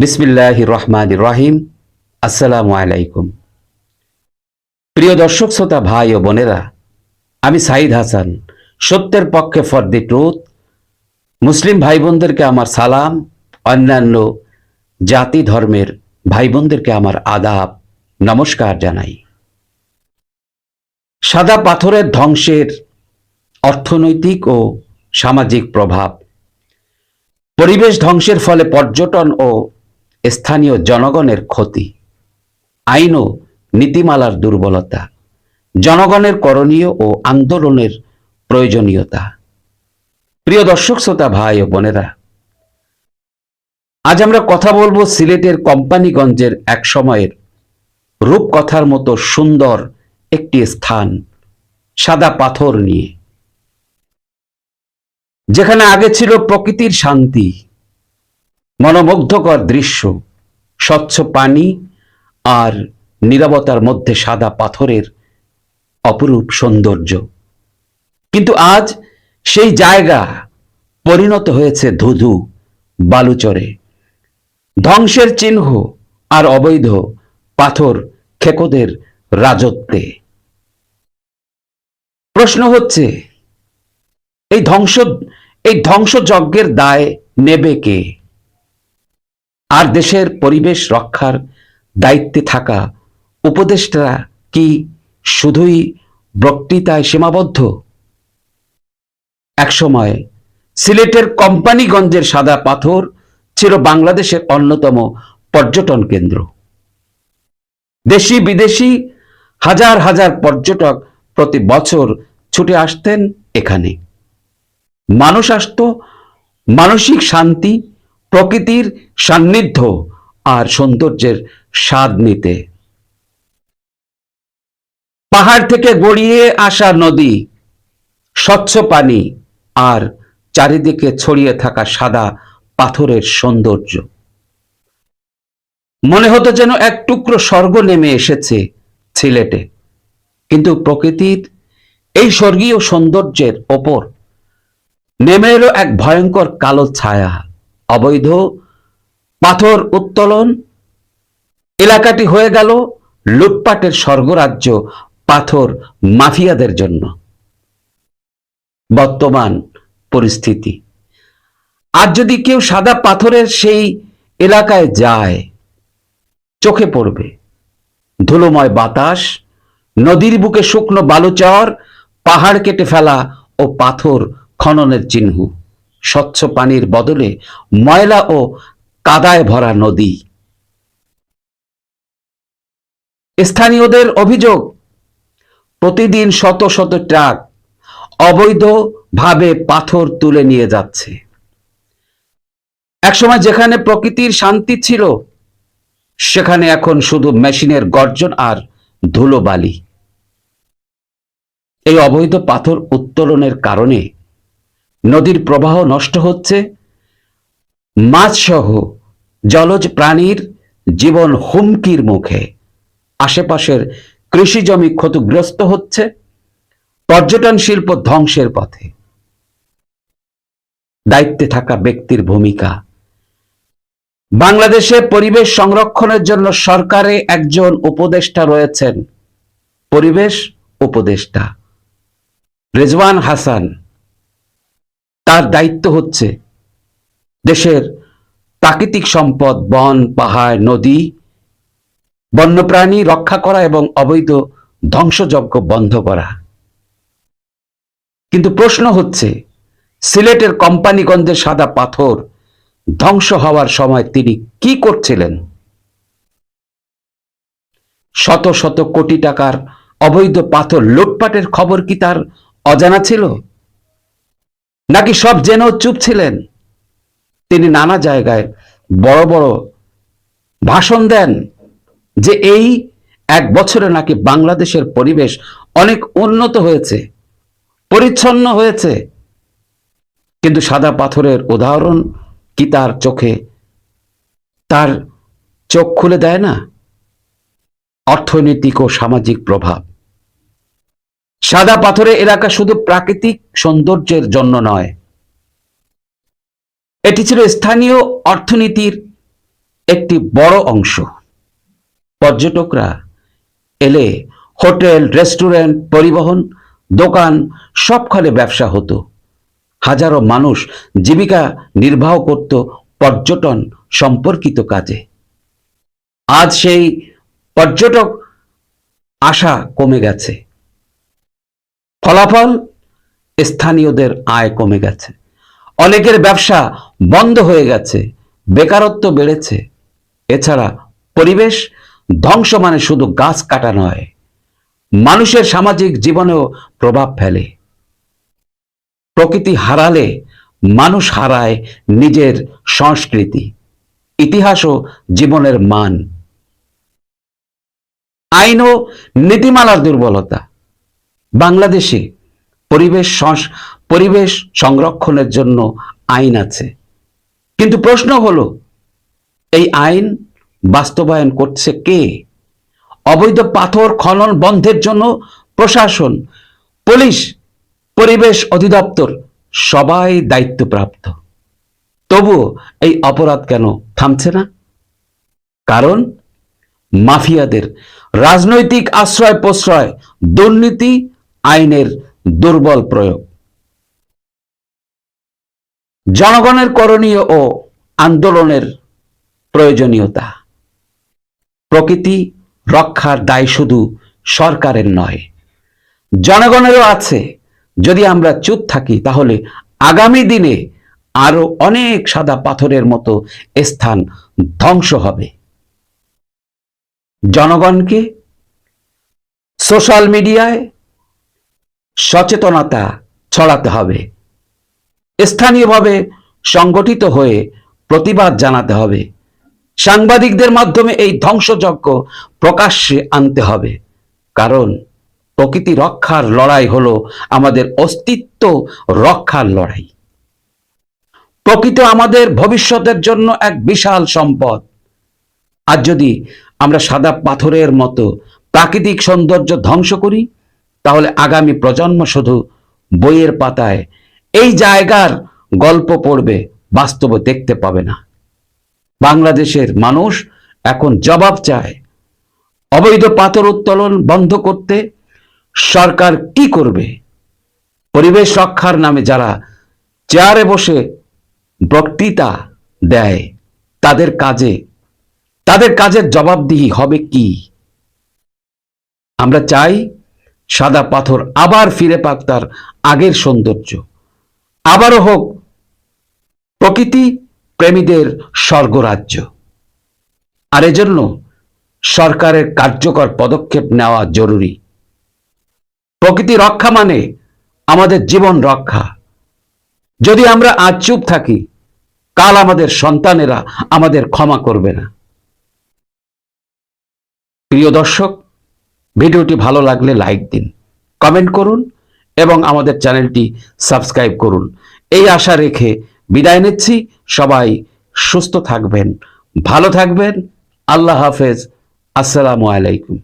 বিসমিল্লাহ রহমান রহিম আসসালামু আলাইকুম প্রিয় দর্শক, শ্রোতা, ভাই ও বোনেরা, আমি সাইদ হাসান, সত্যের পক্ষে ফর দি ট্রুথ। মুসলিম ভাই বোনদেরকে আমার সালাম, অন্যান্য জাতি ধর্মের ভাই বোনদেরকে আমার আদাব, নমস্কার জানাই। সাদা পাথরের ধ্বংসের অর্থনৈতিক ও সামাজিক প্রভাব, পরিবেশ ধ্বংসের ফলে পর্যটন ও স্থানীয় জনগণের ক্ষতি। আইন ও নীতিমালার দুর্বলতা, জনগণের করণীয় ও আন্দোলনের প্রয়োজনীয়তা। প্রিয় দর্শক, শ্রোতা, ভাই ও বোনেরা, আজ আমরা কথা বলব সিলেটের কোম্পানিগঞ্জের এক সময়ের রূপকথার মতো সুন্দর একটি স্থান, সাদা পাথর নিয়ে, যেখানে আগে ছিল প্রকৃতির শান্তি মনোমুগ্ধকর দৃশ্য, স্বচ্ছ পানি আর নিরবতার মধ্যে সাদা পাথরের অপরূপ সৌন্দর্য। কিন্তু আজ সেই জায়গা পরিণত হয়েছে ধুধু, বালুচরে। ধ্বংসের চিহ্ন আর অবৈধ পাথর খেকোদের রাজত্বে। প্রশ্ন হচ্ছে, এই ধ্বংস, এই ধ্বংসযজ্ঞের দায় নেবে কে? আর দেশের পরিবেশ রক্ষার দায়িত্বে থাকা উপদেষ্টারা কি শুধুই বক্তৃতায় সীমাবদ্ধ? একসময় সিলেটের কোম্পানিগঞ্জের সাদা পাথর ছিল বাংলাদেশের অন্যতম পর্যটন কেন্দ্র। দেশি বিদেশি হাজার হাজার পর্যটক প্রতি বছর ছুটে আসতেন এখানে। মানুষ আসতো, মানসিক শান্তি প্রকৃতির সান্নিধ্য আর সৌন্দর্যের স্বাদ নিতে। পাহাড় থেকে গড়িয়ে আসা নদী, স্বচ্ছ পানি আর চারিদিকে ছড়িয়ে থাকা সাদা পাথরের সৌন্দর্য। মনে হতো যেন এক টুকরো স্বর্গ নেমে এসেছে সিলেটে, কিন্তু প্রকৃতির এই স্বর্গীয় সৌন্দর্যের ওপর নেমে এলো এক ভয়ঙ্কর কালো ছায়া। অবৈধ পাথর উত্তোলন এলাকাটি হয়ে গেল লুটপাটের স্বর্গরাজ্য পাথর মাফিয়াদের জন্য। বর্তমান পরিস্থিতি। আর যদি কেউ সাদা পাথরের সেই এলাকায় যায়, চোখে পড়বে। ধুলোময় বাতাস, নদীর বুকে শুকনো বালুচর, পাহাড় কেটে ফেলা ও পাথর খননের চিহ্ন। স্বচ্ছ পানির বদলে ময়লা ও কাদায় ভরা নদী। স্থানীয়দের অভিযোগ, প্রতিদিন শত শত ট্রাক অবৈধভাবে পাথর তুলে নিয়ে যাচ্ছে। একসময় যেখানে প্রকৃতির শান্তি ছিল, সেখানে এখন শুধু মেশিনের গর্জন আর ধুলোবালি। এই অবৈধ পাথর উত্তোলনের কারণে নদীর প্রবাহ নষ্ট হচ্ছে। মাছসহ জলজ প্রাণীর জীবন হুমকির মুখে আশেপাশের কৃষি জমি ক্ষতিগ্রস্ত হচ্ছে। পর্যটন শিল্প ধ্বংসের পথে। দায়িত্বে থাকা ব্যক্তির ভূমিকা। বাংলাদেশে পরিবেশ সংরক্ষণের জন্য সরকারে একজন উপদেষ্টা রয়েছেন। পরিবেশ উপদেষ্টা। রেজওয়ান হাসান। তার দায়িত্ব হচ্ছে দেশের প্রাকৃতিক সম্পদ, বন, পাহাড়, নদী, বন্যপ্রাণী রক্ষা করা এবং অবৈধ ধ্বংসযজ্ঞ বন্ধ করা। কিন্তু প্রশ্ন হচ্ছে, সিলেটের কোম্পানিগঞ্জের সাদা পাথর ধ্বংস হওয়ার সময় তিনি কি করছিলেন? শত শত কোটি টাকার অবৈধ পাথর লুটপাটের খবর কি তার অজানা ছিল? নাকি সব জেনেও চুপ ছিলেন? তিনি নানা জায়গায় বড় বড় ভাষণ দেন যে এই এক বছরে নাকি বাংলাদেশের পরিবেশ অনেক উন্নত হয়েছে, পরিচ্ছন্ন হয়েছে। কিন্তু সাদা পাথরের উদাহরণ কি তার চোখে? তার চোখ খুলে দেয় না? অর্থনৈতিক ও সামাজিক প্রভাব। সাদা পাথরের এলাকা শুধু প্রাকৃতিক সৌন্দর্যের জন্য নয়। এটি ছিল স্থানীয় অর্থনীতির একটি বড় অংশ। পর্যটকরা এলে হোটেল, রেস্টুরেন্ট, পরিবহন, দোকান, সবখানে ব্যবসা হতো। হাজারো মানুষ জীবিকা নির্বাহ করত পর্যটন সম্পর্কিত কাজে। আজ সেই পর্যটক আশা কমে গেছে। ফলাফল স্থানীয়দের আয় কমে গেছে। অনেকের ব্যবসা বন্ধ হয়ে গেছে, বেকারত্ব বেড়েছে। এছাড়া পরিবেশ ধ্বংস মানে শুধু গাছ কাটা নয়, মানুষের সামাজিক জীবনেও প্রভাব ফেলে। প্রকৃতি হারালে মানুষ হারায় নিজের সংস্কৃতি, ইতিহাস ও জীবনের মান। আইন ও নীতিমালার দুর্বলতা বাংলাদেশে পরিবেশ পরিবেশ সংরক্ষণের জন্য আইন আছে। কিন্তু প্রশ্ন হলো, এই আইন বাস্তবায়ন করছে কে? অবৈধ পাথর খনন বন্ধের জন্য প্রশাসন, পুলিশ, পরিবেশ অধিদপ্তর সবাই দায়িত্বপ্রাপ্ত। তবুও এই অপরাধ কেন থামছে না? কারণ মাফিয়াদের রাজনৈতিক আশ্রয় প্রশ্রয় দুর্নীতি আইনের দুর্বল প্রয়োগ। জনগণের করণীয় ও আন্দোলনের প্রয়োজনীয়তা। প্রকৃতি রক্ষার দায় শুধু সরকারের নয়, জনগণেরও আছে। যদি আমরা চুপ থাকি, তাহলে আগামী দিনে আরও অনেক সাদা পাথরের মতো স্থান ধ্বংস হবে। জনগণকে সোশ্যাল মিডিয়ায় সচেতনতা ছড়াতে হবে। স্থানীয়ভাবে সংগঠিত হয়ে প্রতিবাদ জানাতে হবে। সাংবাদিকদের মাধ্যমে এই ধ্বংসযজ্ঞ প্রকাশ্যে আনতে হবে। কারণ প্রকৃতি রক্ষার লড়াই হলো আমাদের অস্তিত্ব রক্ষার লড়াই। প্রকৃতি আমাদের ভবিষ্যতের জন্য এক বিশাল সম্পদ। আর যদি আমরা সাদা পাথরের মতো প্রাকৃতিক সৌন্দর্য ধ্বংস করি তাহলে আগামী প্রজন্ম শুধু বইয়ের পাতায় এই জায়গার গল্প পড়বে, বাস্তব দেখতে পাবে না। বাংলাদেশের মানুষ এখন জবাব চায়, অবৈধ পাথর উত্তোলন বন্ধ করতে সরকার কি করবে? পরিবেশ রক্ষার নামে যারা চেয়ারে বসে বক্তৃতা দেয়, তাদের কাজে, তাদের কাজের জবাবদিহি হবে কি? আমরা চাই সাদা পাথর আবার ফিরে পাক তার আগের সৌন্দর্য। আবারও হোক প্রকৃতি প্রেমীদের স্বর্গরাজ্য। আর এজন্য সরকারের কার্যকর পদক্ষেপ নেওয়া জরুরি। প্রকৃতি রক্ষা মানে আমাদের জীবন রক্ষা। যদি আমরা আজ চুপ থাকি, কাল আমাদের সন্তানেরা আমাদের ক্ষমা করবে না। প্রিয় দর্শক ভিডিওটি ভালো লাগলে লাইক দিন, কমেন্ট করুন এবং আমাদের চ্যানেলটি সাবস্ক্রাইব করুন। এই আশা রেখে বিদায় নিচ্ছি। সবাই সুস্থ থাকবেন, ভালো থাকবেন। আল্লাহ হাফেজ। আসসালামু আলাইকুম।